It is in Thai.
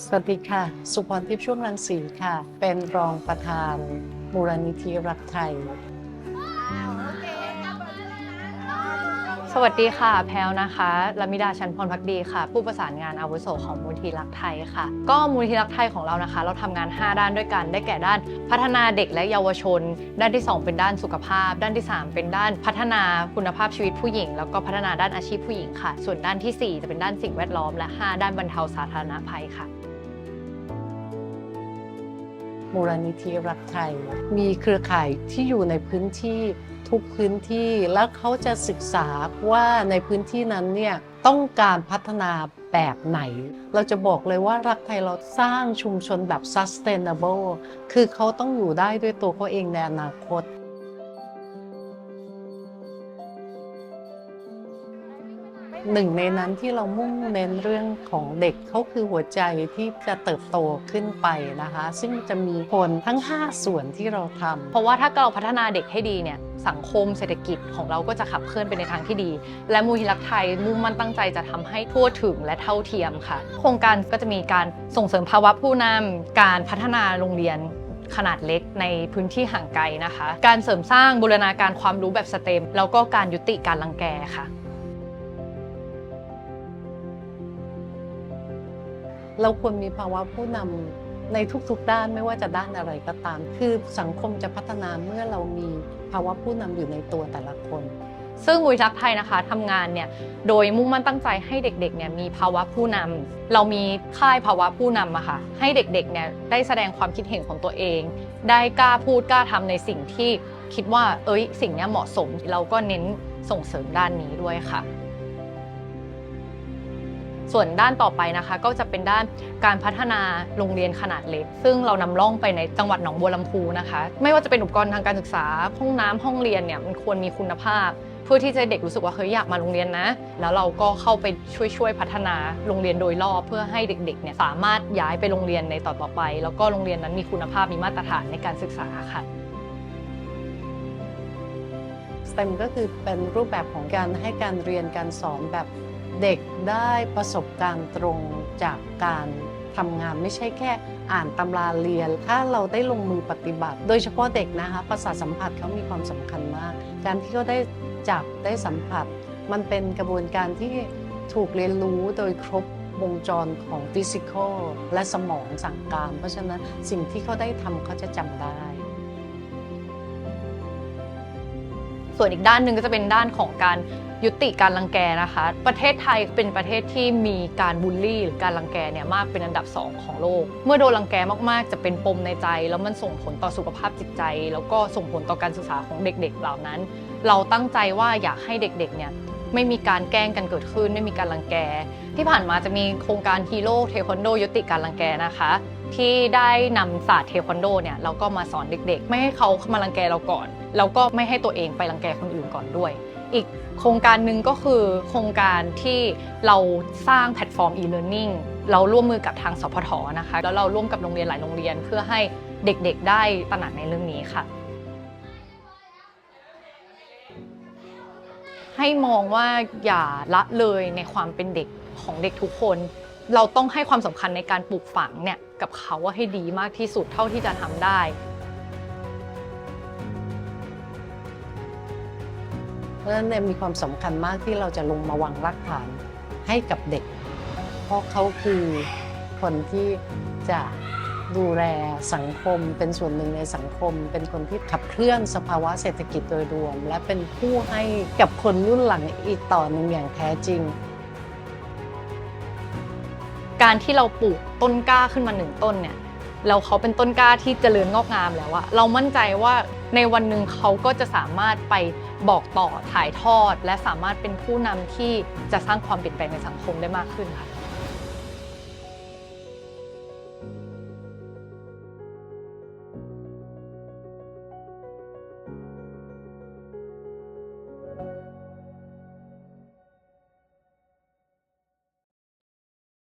สวัสดีค่ะ สุพรทิพย์ช่วงรังสีค่ะ เป็นรองประธาน มูลนิธิรักไทย สวัสดีค่ะ แพลวนะคะลมิดาชันพรพักดีค่ะ ผู้ประสานงานอาวุโสของมูลทีรักไทยค่ะ ก็มูลทีรักไทยของเรานะคะ เราทำงาน 5 ด้านด้วยกัน ได้แก่ด้านพัฒนาเด็กและเยาวชน ด้านที่ 2 เป็นด้านสุขภาพ ด้านที่ 3 เป็นด้านพัฒนาคุณภาพชีวิตผู้หญิง แล้วก็พัฒนาด้านอาชีพผู้หญิงค่ะ ส่วนด้านทีสี่4 จะเป็นด้านสิ่งแวดล้อมและ 5 ด้านบรรเทาสาธารณภัยค่ะ มูลนิธิรักไทย มีเครือข่ายที่อยู่ในพื้นที่ทุกพื้นที่แล้วเขาจะศึกษาว่าในพื้นที่นั้นเนี่ยต้องการพัฒนาแบบไหน เราจะบอกเลยว่ารักไทยเราสร้างชุมชนแบบ sustainable คือเขาต้องอยู่ได้ด้วยตัวเขาเองในอนาคต หนึ่งในนั้นที่เรามุ่งเน้นเรื่องของเด็กเขาคือหัวใจที่จะเติบโตขึ้นไปนะคะ ซึ่งจะมีผลทั้ง 5 ส่วนที่เราทำเพราะว่าถ้าเราพัฒนาเด็กให้ดีเนี่ยสังคมเศรษฐกิจของเราก็จะขับเคลื่อนไปในทางที่ดี และมูลที่รักไทยมุ่งมั่นตั้งใจจะทำให้ทั่วถึงและเท่าเทียมค่ะ โครงการก็จะมีการส่งเสริมภาวะผู้นำการพัฒนาโรงเรียนขนาดเล็กในพื้นที่ห่างไกลนะคะ การเสริมสร้างบูรณาการความรู้แบบสเต็ม แล้วก็การยุติการรังแกค่ะ เราควรมีภาวะผู้นำในทุกๆด้านไม่ว่าจะด้านอะไรก็ตาม คือสังคมจะพัฒนาเมื่อเรามีภาวะผู้นำอยู่ในตัวแต่ละคน ซึ่งมูลรักไทยนะคะทำงานเนี่ยโดยมุ่งมั่นตั้งใจให้เด็กๆเนี่ยมีภาวะผู้นำเรามีค่ายภาวะผู้นำอะค่ะให้เด็กๆเนี่ยได้แสดงความคิดเห็นของตัวเอง ได้กล้าพูดกล้าทำในสิ่งที่คิดว่าเอ้ยสิ่งนี้เหมาะสม เราก็เน้นส่งเสริมด้านนี้ด้วยค่ะ ส่วนด้านต่อไปนะคะ ก็จะเป็นด้านการพัฒนาโรงเรียนขนาดเล็ก ซึ่งเรานำร่องไปในจังหวัดหนองบัวลำพูนะคะ ไม่ว่าจะเป็นอุปกรณ์ทางการศึกษาห้องน้ำห้องเรียนเนี่ยมันควรมีคุณภาพ เพื่อที่จะเด็กรู้สึกว่าเฮ้ยอยากมาโรงเรียนนะ แล้วเราก็เข้าไปช่วยช่วยๆพัฒนาโรงเรียนโดยรอบเพื่อให้เด็กๆเนี่ยสามารถย้ายไปโรงเรียนในต่อต่อๆไป แล้วก็โรงเรียนนั้นมีคุณภาพมีมาตรฐานในการศึกษาค่ะ STEM ก็คือเป็นรูปแบบของการให้การเรียนการสอนแบบ เด็กได้ประสบการณ์ตรงจากการทำงานไม่ใช่แค่อ่านตำราเรียน ถ้าเราได้ลงมือปฏิบัติ โดยเฉพาะเด็กนะคะประสาทสัมผัสเขามีความสำคัญมาก การที่เขาได้จับได้สัมผัส มันเป็นกระบวนการที่ถูกเรียนรู้โดยครบวงจรของฟิสิกอลและสมองสั่งการ เพราะฉะนั้นสิ่งที่เขาได้ทำเขาจะจำได้ ส่วนอีกด้านหนึ่งก็จะเป็นด้านของการยุติการรังแกนะคะ ประเทศไทยเป็นประเทศที่มีการบูลลี่หรือการรังแกเนี่ยมากเป็นอันดับสองของโลก เมื่อโดนรังแกมากๆ จะเป็นปมในใจ แล้วมันส่งผลต่อสุขภาพจิตใจ แล้วก็ส่งผลต่อการศึกษาของเด็กๆ เหล่านั้น เราตั้งใจว่าอยากให้เด็กๆ เนี่ยไม่มีการแกล้งกันเกิดขึ้น ไม่มีการรังแก ที่ผ่านมาจะมีโครงการฮีโร่เทควันโดยุติการรังแกนะคะ ที่ได้นำศาสตร์เทควันโดเนี่ยเราก็มาสอนเด็กๆ ไม่ให้เขามารังแกเราก่อน แล้วก็ไม่ให้ตัวเองไปรังแกคนอื่นก่อนด้วย อีกโครงการหนึ่งก็คือโครงการที่เราสร้างแพลตฟอร์ม e-learning เราร่วมมือกับทางสพทนะคะ แล้วเราร่วมกับโรงเรียนหลายโรงเรียน เพื่อให้เด็กๆ ได้ตระหนักในเรื่องนี้ค่ะ ให้มองว่าอย่าละเลยในความเป็นเด็กของเด็กทุกคน เราต้องให้ความสำคัญในการปลูกฝังเนี่ยกับเขาว่าให้ดีมากที่สุดเท่าที่จะทำได้ เพราะฉะนั้นเนี่ยมีความสำคัญมากที่เราจะลงมาวางรากฐานให้กับเด็ก เพราะเขาคือคนที่จะดูแลสังคม เป็นส่วนหนึ่งในสังคม เป็นคนที่ขับเคลื่อนสภาวะเศรษฐกิจโดยรวม และเป็นผู้ให้กับคนรุ่นหลังอีกต่อหนึ่งอย่างแท้จริง การที่เราปลูกต้นกล้าขึ้นมาหนึ่งต้นเนี่ย แล้วเขาเป็นต้นกล้าที่เจริญงอกงามแล้วอะเรามั่นใจว่าในวันหนึ่งเขาก็จะสามารถไปบอกต่อถ่ายทอด และสามารถเป็นผู้นำที่จะสร้างความเปลี่ยนแปลงในสังคมได้มากขึ้นค่ะ